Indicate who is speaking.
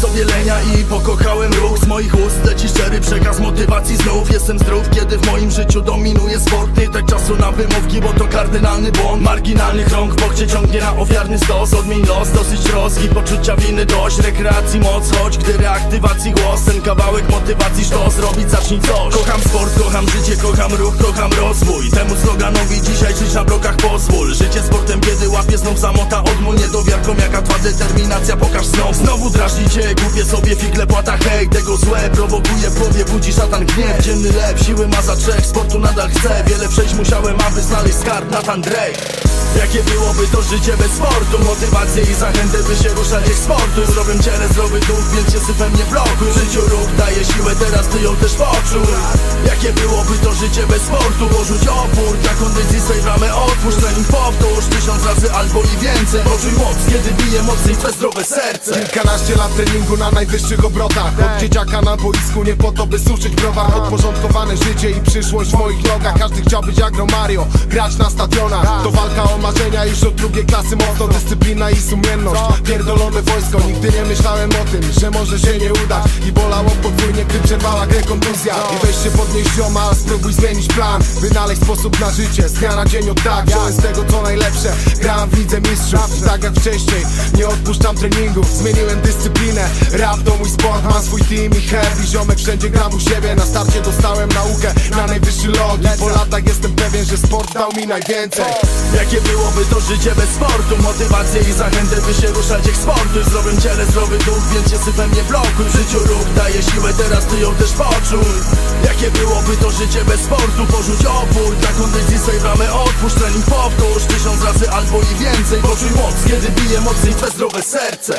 Speaker 1: sobie lenia i pokochałem ruch Z moich ust. Leci szczery przekaz motywacji znów. Jestem zdrów, kiedy w moim życiu dominuje sport. Nie tak czasu na wymówki, bo to kardynalny błąd. Marginalnych rąk w bokcie ciągnie na ofiarny stos. Odmień los, dosyć troski, poczucia winy dość Rekreacji moc, choć gdy reaktywacji głos Ten kawałek motywacji, to zrobić zacznij coś. Kocham sport, kocham życie, kocham ruch, kocham rozwój. Temu sloganowi dzisiaj żyć na blokach pozwól. Życie sportem, kiedy łapie znów zamota odmól Niedowiarką jaka twa determinacja, pokaż znowu Znowu drażnicie, kupię sobie figle, płata hej Tego złe prowokuje w głowie, budzi szatan gniew. Dzienny lep, siły ma za trzech, sportu nadal chcę. Wiele przejść musiałem, aby znaleźć skarb Nathan Drake Jakie byłoby to życie bez sportu? Motywację i zachętę, by się ruszać jak sportu. Zrobię ciele, zdrowy duch, więc się sypem nie blokuj życiu ruch daje siłę, teraz ty ją też poczuj Jakie byłoby to życie bez sportu? Porzuć opór, dla kondycji swej bramę otwórz razy albo i więcej. Poczuj moc, kiedy bije mocniej twe zdrowe serce.
Speaker 2: Kilkanaście lat treningu na najwyższych obrotach. Od dzieciaka na boisku nie po to by suszyć browar. Podporządkowane życie i przyszłość w moich nogach. Każdy chciał być jak Mario, grać na stadionach. To walka o marzenia już od drugiej klasy. Mocno dyscyplina i sumienność. Pierdolone wojsko, nigdy nie myślałem o tym Że może się nie udać. I bolało podwójnie, gdy przerwała grę kontuzja. I weź się podnieść zioma, spróbuj zmienić plan. Wynaleźć sposób na życie, z dnia na dzień od tak. Wziąłem z tego co najlepsze, w lidze mistrzów tak jak wcześniej, nie odpuszczam treningów. Zmieniłem dyscyplinę, rap to mój sport Mam swój team i i ziomek wszędzie gram u siebie. Na starcie dostałem naukę na najwyższy log I po latach jestem pewien, że sport dał mi najwięcej.
Speaker 1: Jakie byłoby to życie bez sportu? Motywację i zachętę, by się ruszać jak sportu. Zdrowym ciele, zdrowy duch, więc się sypem nie blokuj. W życiu ruch daje siłę, teraz ty ją też poczuj. Jakie byłoby to życie bez sportu? Porzuć opór, dla kondycji swej bramę otwórz Trening powtórz, razy albo i więcej Poczuj moc, kiedy bije mocniej twe zdrowe serce